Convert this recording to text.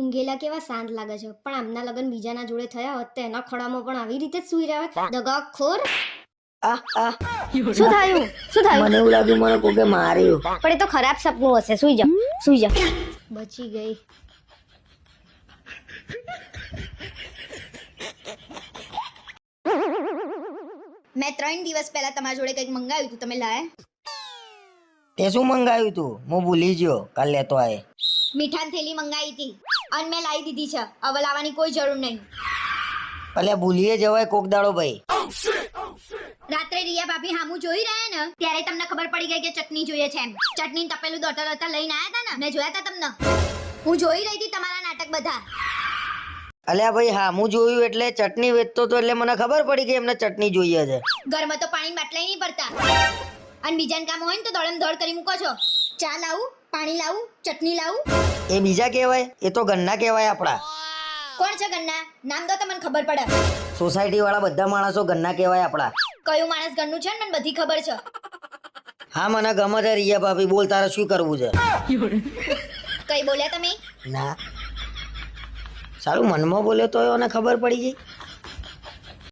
ઊંઘેલા કેવા શાંત લાગે છે. પણ આમના લગ્ન બીજાના જોડે થયા હોત તો એના ખોળામાં પણ આવી રીતે જ સુઈ રહ્યા દગાખોર. આ આ શું થયું? શું થયું? મને એવું લાગ્યું મને કોકે માર્યું. પણ એ તો ખરાબ સપનું હશે. સુઈ જા સુઈ જા બચી ગઈ. મેં ત્રણ દિવસ પહેલા તમારા જોડે કંઈક મંગાવ્યું હતું. તમે લાયા? તે શું મંગાવ્યું તું? હું ભૂલી ગયો. કાલ લેતો આય. મીઠાની થેલી મંગાવી હતી. અને મેં લાવી દીધી છે. હવે લાવવાની કોઈ જરૂર નહીં. ભલે ભૂલીએ જવાય કોક દાડો ભાઈ. રાત્રે રિયા ભાભી હામું જોઈ રહ્યા ને ત્યારે તમને ખબર પડી ગઈ કે ચટણી જોઈએ છે એમ. ચટણી તપેલું દોડતા દોડતા લઈને આયા હતા ને? મેં જોયા હતા તમને? હું જોઈ રહી હતી તમારા નાટક બધા. અલ્યા ભાઈ હા હું જોયું એટલે ચટણી વેચતો તો એટલે મને ખબર પડી કે એમને ચટણી જોઈએ છે. ઘરમાં તો પાણી બાટલાય નહીં પડતા અને બીજાને કામ હોય ને તો દોડમ દોડ કરી મૂકો છો. ચા લાવું પાણી લાવું ચટણી લાવું? એ બીજા કહેવાય? એ તો ગન્ના કહેવાય આપણા. કોણ છે ગન્ના? નામ તો તમને ખબર પડે. સોસાયટી વાળા બધા માણસો ગન્ના કહેવાય આપણા. કયું માણસ ગન્નું છે ને મને બધી ખબર છે. હા મને ગમે છે રિયા ભાભી. બોલ તારે શું કરવું છે? કઈ બોલ્યા તમે? ના. સારું મનમાં બોલ્યો તો એને ખબર પડી ગઈ.